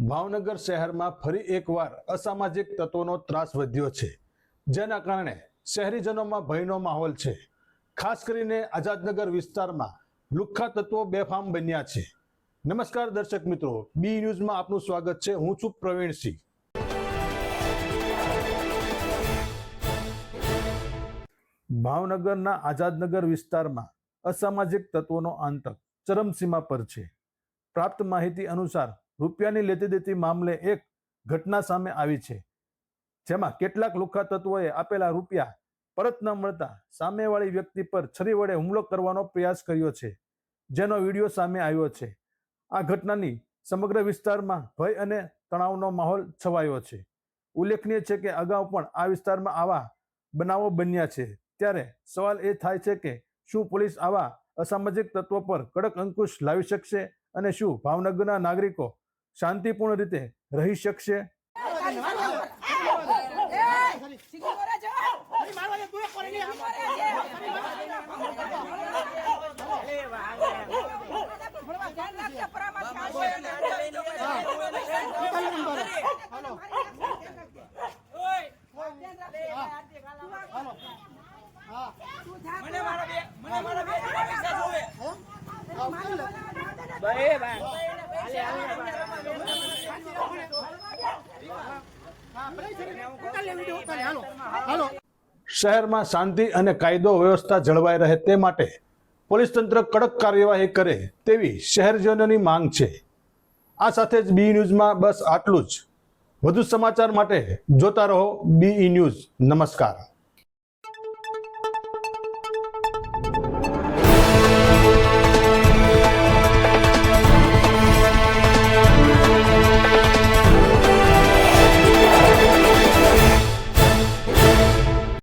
ભાવનગર શહેરમાં ફરી એકવાર અસામાજિક તત્વોનો ત્રાસ વધ્યો છે. જેના કારણે શહેરીજનોમાં ભયનો માહોલ છે. ખાસ કરીને આઝાદનગર વિસ્તારમાં લુખ્ખા તત્વો બેફામ બન્યા છે. નમસ્કાર દર્શક મિત્રો, બી ન્યૂઝમાં આપનું સ્વાગત છે. હું છું પ્રવીણસિંહ ભાવનગરના આઝાદનગર વિસ્તારમાં અસામાજિક તત્વોનો આતંક ચરમસીમા પર છે. પ્રાપ્ત માહિતી અનુસાર રૂપિયાની લેતી દેતી મામલે એક ઘટના સામે આવી છે. જેમાં કેટલાક લુખા તત્વોએ આપેલા રૂપિયા પરત ન મળતા સામેવાળી વ્યક્તિ પર છરી વડે હુમલો કરવાનો પ્રયાસ કર્યો છે, જેનો વીડિયો સામે આવ્યો છે. આ ઘટનાની સમગ્ર વિસ્તારમાં ભય અને તણાવનો માહોલ છવાયો છે. ઉલ્લેખનીય છે કે અગાઉ પણ આ વિસ્તારમાં આવા બનાવો બન્યા છે. ત્યારે સવાલ એ થાય છે કે શું પોલીસ આવા અસામાજિક તત્વો પર કડક અંકુશ લાવી શકશે અને શું ભાવનગરના નાગરિકો શાંતિપૂર્ણ રીતે રહી શકશે. મને મારા બે મને મારા બે પૈસા જોવે. શહેરમાં શાંતિ અને કાયદો વ્યવસ્થા જળવાઈ રહે તે માટે પોલીસ તંત્ર કડક કાર્યવાહી કરે તેવી શહેરજનોની માંગ છે. આ સાથે જ બી ન્યૂઝમાં બસ આટલું જ. વધુ સમાચાર માટે જોતા રહો બી ન્યૂઝ. નમસ્કાર.